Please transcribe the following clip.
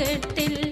உலகத்தில்